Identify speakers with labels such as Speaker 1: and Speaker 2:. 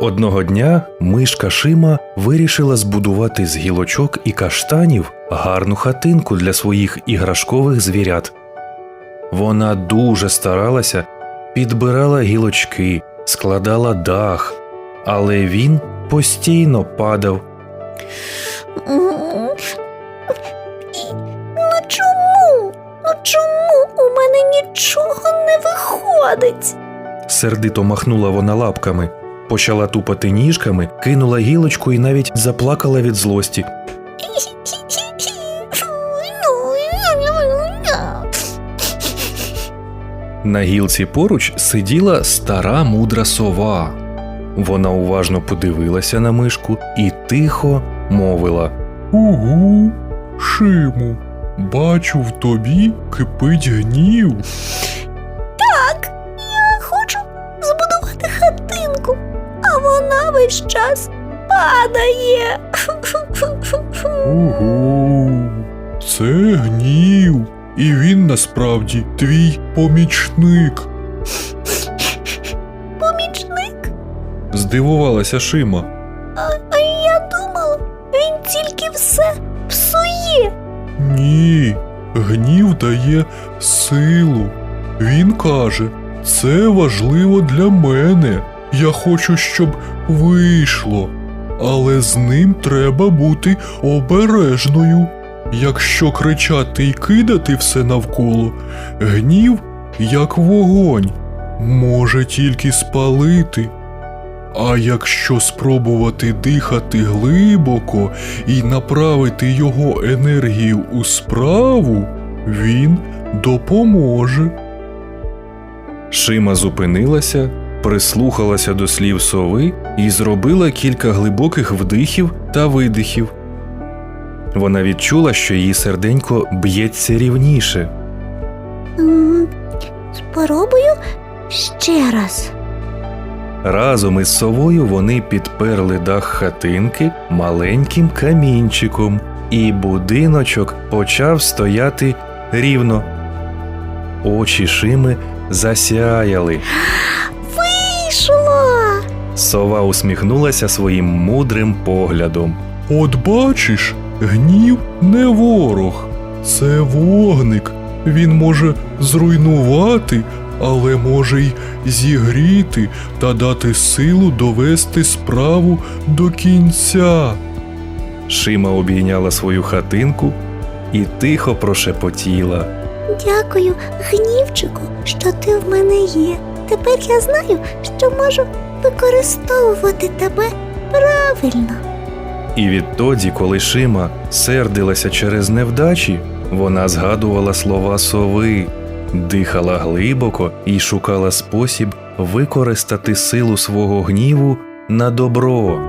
Speaker 1: Одного дня мишка Шима вирішила збудувати з гілочок і каштанів гарну хатинку для своїх іграшкових звірят. Вона дуже старалася, підбирала гілочки, складала дах, але він постійно падав.
Speaker 2: Ну чому? Ну чому у мене нічого не виходить?
Speaker 1: Сердито махнула вона лапками, почала тупати ніжками, кинула гілочку і навіть заплакала від злості. На гілці поруч сиділа стара мудра сова. Вона уважно подивилася на мишку і тихо мовила.
Speaker 3: Угу, Шиму, бачу в тобі кипить гнів.
Speaker 2: Весь час падає.
Speaker 3: Угу, це гнів, і він насправді твій помічник.
Speaker 2: Помічник,
Speaker 1: Здивувалася Шима.
Speaker 2: а, а я думала, він тільки все псує.
Speaker 3: Ні, гнів дає силу. Він каже, це важливо для мене. Я хочу, щоб вийшло. Але з ним треба бути обережною. Якщо кричати і кидати все навколо, гнів, як вогонь, може тільки спалити. А якщо спробувати дихати глибоко і направити його енергію у справу, він допоможе.
Speaker 1: Шима зупинилася, прислухалася до слів сови і зробила кілька глибоких вдихів та видихів. Вона відчула, що її серденько б'ється рівніше.
Speaker 2: Спробую ще раз.
Speaker 1: Разом із совою вони підперли дах хатинки маленьким камінчиком, і будиночок почав стояти рівно. Очі Шими засяяли. Сова усміхнулася своїм мудрим поглядом.
Speaker 3: От бачиш, гнів не ворог, це вогник. Він може зруйнувати, але може й зігріти та дати силу довести справу до кінця.
Speaker 1: Шима обійняла свою хатинку і тихо прошепотіла.
Speaker 2: Дякую, гнівчику, що ти в мене є. Тепер я знаю, що можу використовувати тебе правильно.
Speaker 1: І відтоді, коли Шима сердилася через невдачі, вона згадувала слова сови, дихала глибоко і шукала спосіб використати силу свого гніву на добро.